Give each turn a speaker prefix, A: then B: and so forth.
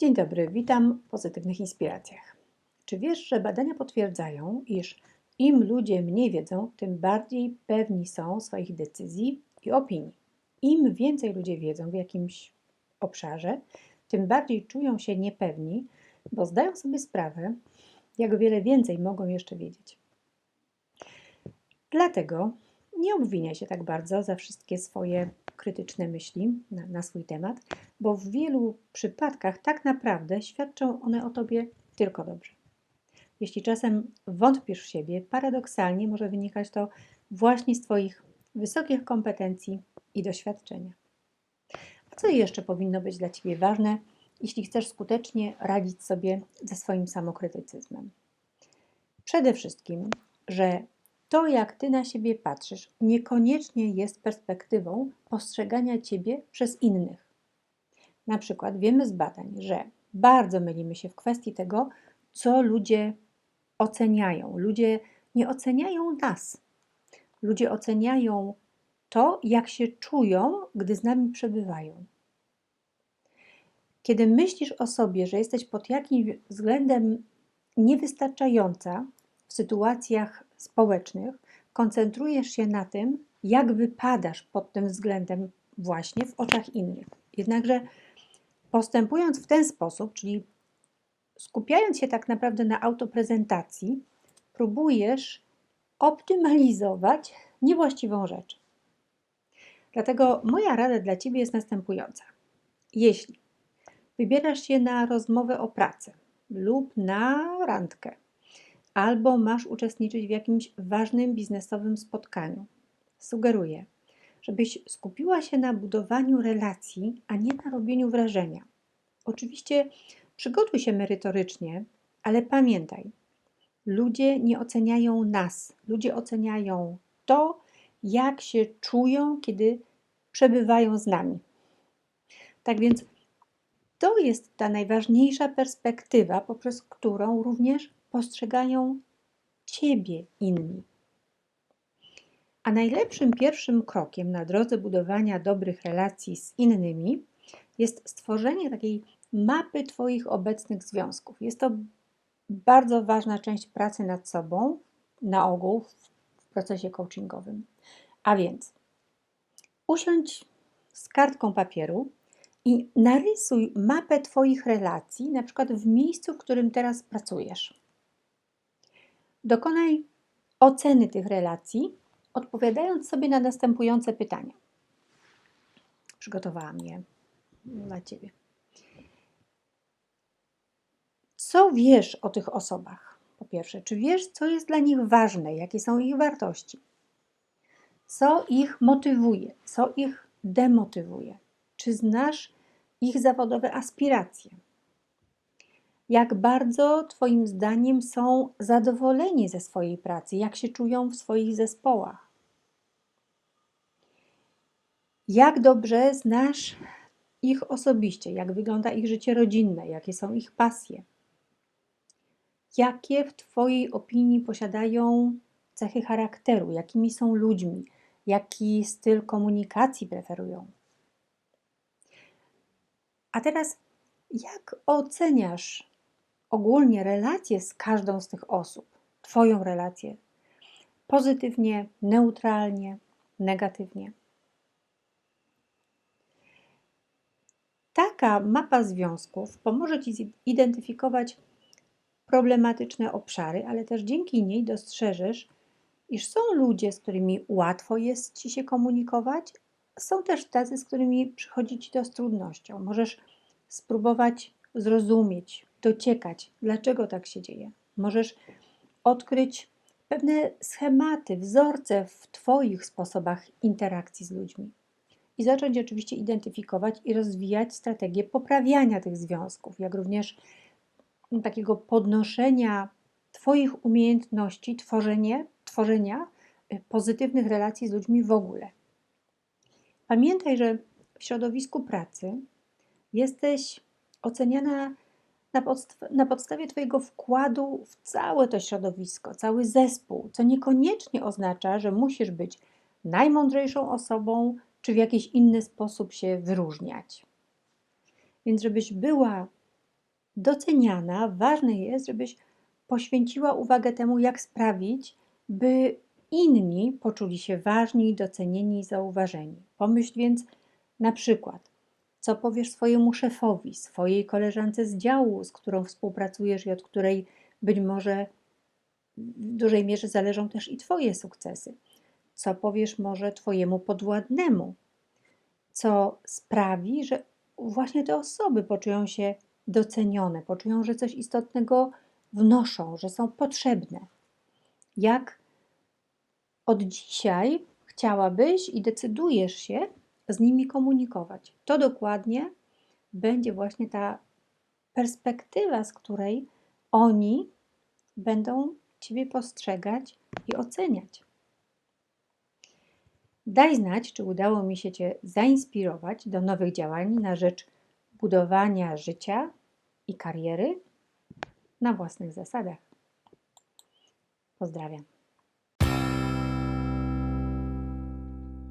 A: Dzień dobry, witam w pozytywnych inspiracjach. Czy wiesz, że badania potwierdzają, iż im ludzie mniej wiedzą, tym bardziej pewni są swoich decyzji i opinii? Im więcej ludzie wiedzą w jakimś obszarze, tym bardziej czują się niepewni, bo zdają sobie sprawę, jak wiele więcej mogą jeszcze wiedzieć. Dlatego nie obwiniaj się tak bardzo za wszystkie swoje krytyczne myśli na, na, swój temat, bo w wielu przypadkach tak naprawdę świadczą one o tobie tylko dobrze. Jeśli czasem wątpisz w siebie, paradoksalnie może wynikać to właśnie z Twoich wysokich kompetencji i doświadczenia. A co jeszcze powinno być dla Ciebie ważne, jeśli chcesz skutecznie radzić sobie ze swoim samokrytycyzmem? Przede wszystkim, że to, jak ty na siebie patrzysz, niekoniecznie jest perspektywą postrzegania ciebie przez innych. Na przykład wiemy z badań, że bardzo mylimy się w kwestii tego, co ludzie oceniają. Ludzie nie oceniają nas. Ludzie oceniają to, jak się czują, gdy z nami przebywają. Kiedy myślisz o sobie, że jesteś pod jakimś względem niewystarczająca w sytuacjach społecznych, koncentrujesz się na tym, jak wypadasz pod tym względem właśnie w oczach innych. Jednakże postępując w ten sposób, czyli skupiając się tak naprawdę na autoprezentacji, próbujesz optymalizować niewłaściwą rzecz. Dlatego moja rada dla Ciebie jest następująca. Jeśli wybierasz się na rozmowę o pracę lub na randkę, albo masz uczestniczyć w jakimś ważnym biznesowym spotkaniu. Sugeruję, żebyś skupiła się na budowaniu relacji, a nie na robieniu wrażenia. Oczywiście przygotuj się merytorycznie, ale pamiętaj, ludzie nie oceniają nas, ludzie oceniają to, jak się czują, kiedy przebywają z nami. Tak więc to jest ta najważniejsza perspektywa, poprzez którą również postrzegają Ciebie inni. A najlepszym pierwszym krokiem na drodze budowania dobrych relacji z innymi jest stworzenie takiej mapy Twoich obecnych związków. Jest to bardzo ważna część pracy nad sobą, na ogół w procesie coachingowym. A więc usiądź z kartką papieru i narysuj mapę Twoich relacji, na przykład w miejscu, w którym teraz pracujesz. Dokonaj oceny tych relacji, odpowiadając sobie na następujące pytania. Przygotowałam je dla Ciebie. Co wiesz o tych osobach? Po pierwsze, czy wiesz, co jest dla nich ważne, jakie są ich wartości? Co ich motywuje, co ich demotywuje? Czy znasz ich zawodowe aspiracje? Jak bardzo Twoim zdaniem są zadowoleni ze swojej pracy, jak się czują w swoich zespołach. Jak dobrze znasz ich osobiście, jak wygląda ich życie rodzinne, jakie są ich pasje. Jakie w Twojej opinii posiadają cechy charakteru, jakimi są ludźmi, jaki styl komunikacji preferują. A teraz, jak oceniasz ogólnie relacje z każdą z tych osób, Twoją relację, pozytywnie, neutralnie, negatywnie. Taka mapa związków pomoże Ci zidentyfikować problematyczne obszary, ale też dzięki niej dostrzeżesz, iż są ludzie, z którymi łatwo jest Ci się komunikować, są też tacy, z którymi przychodzi Ci to z trudnością. Możesz spróbować zrozumieć, dociekać, dlaczego tak się dzieje. Możesz odkryć pewne schematy, wzorce w Twoich sposobach interakcji z ludźmi i zacząć oczywiście identyfikować i rozwijać strategię poprawiania tych związków, jak również takiego podnoszenia Twoich umiejętności tworzenie, tworzenia y, pozytywnych relacji z ludźmi w ogóle. Pamiętaj, że w środowisku pracy jesteś oceniana na, na podstawie Twojego wkładu w całe to środowisko, cały zespół, co niekoniecznie oznacza, że musisz być najmądrzejszą osobą, czy w jakiś inny sposób się wyróżniać. Więc, żebyś była doceniana, ważne jest, żebyś poświęciła uwagę temu, jak sprawić, by inni poczuli się ważni, docenieni i zauważeni. Pomyśl więc na przykład, co powiesz swojemu szefowi, swojej koleżance z działu, z którą współpracujesz i od której być może w dużej mierze zależą też i Twoje sukcesy. Co powiesz może Twojemu podwładnemu, co sprawi, że właśnie te osoby poczują się docenione, poczują, że coś istotnego wnoszą, że są potrzebne. Jak od dzisiaj chciałabyś i decydujesz się z nimi komunikować. To dokładnie będzie właśnie ta perspektywa, z której oni będą Ciebie postrzegać i oceniać. Daj znać, czy udało mi się Cię zainspirować do nowych działań na rzecz budowania życia i kariery na własnych zasadach. Pozdrawiam.